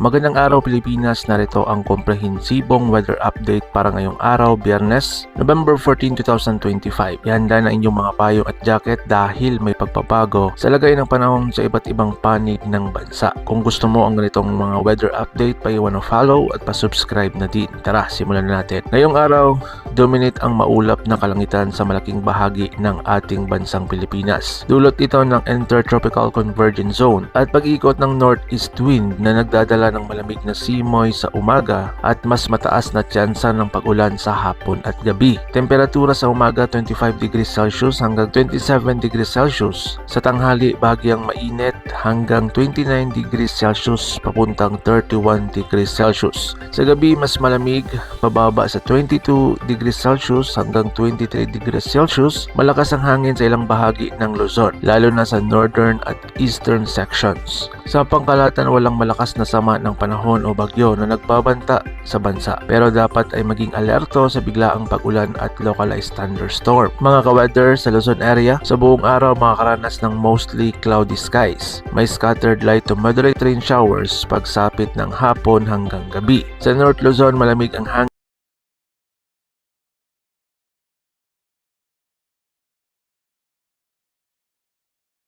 Magandang araw Pilipinas, narito ang komprehensibong weather update para ngayong araw, Biyernes, November 14, 2025. Ihanda na inyong mga payong at jacket dahil may pagpapago sa lagay ng panahon sa iba't ibang panig ng bansa. Kung gusto mo ang ganitong mga weather update, paiwan ng follow at pa-subscribe na din. Tara, simulan na natin. Ngayong araw, dominate ang maulap na kalangitan sa malaking bahagi ng ating bansang Pilipinas. Dulot ito ng Intertropical Convergence Zone at pag-ikot ng northeast wind na nagdadala ng malamig na simoy sa umaga at mas mataas na tsansa ng pag-ulan sa hapon at gabi. Temperatura sa umaga 25 degrees Celsius hanggang 27 degrees Celsius. Sa tanghali bahagyang mainit hanggang 29 degrees Celsius papuntang 31 degrees Celsius. Sa gabi mas malamig, bababa sa 22 degrees Celsius hanggang 23 degrees Celsius. Malakas ang hangin sa ilang bahagi ng Luzon, lalo na sa northern at eastern sections. Sa pangkalatan walang malakas na sama ng panahon o bagyo na nagbabanta sa bansa pero dapat ay maging alerto sa biglaang pag-ulan at localized thunderstorm. Mga ka-weather sa Luzon area, sa buong araw makakaranas ng mostly cloudy skies. May scattered light to moderate rain showers pagsapit ng hapon hanggang gabi. Sa North Luzon malamig ang hangin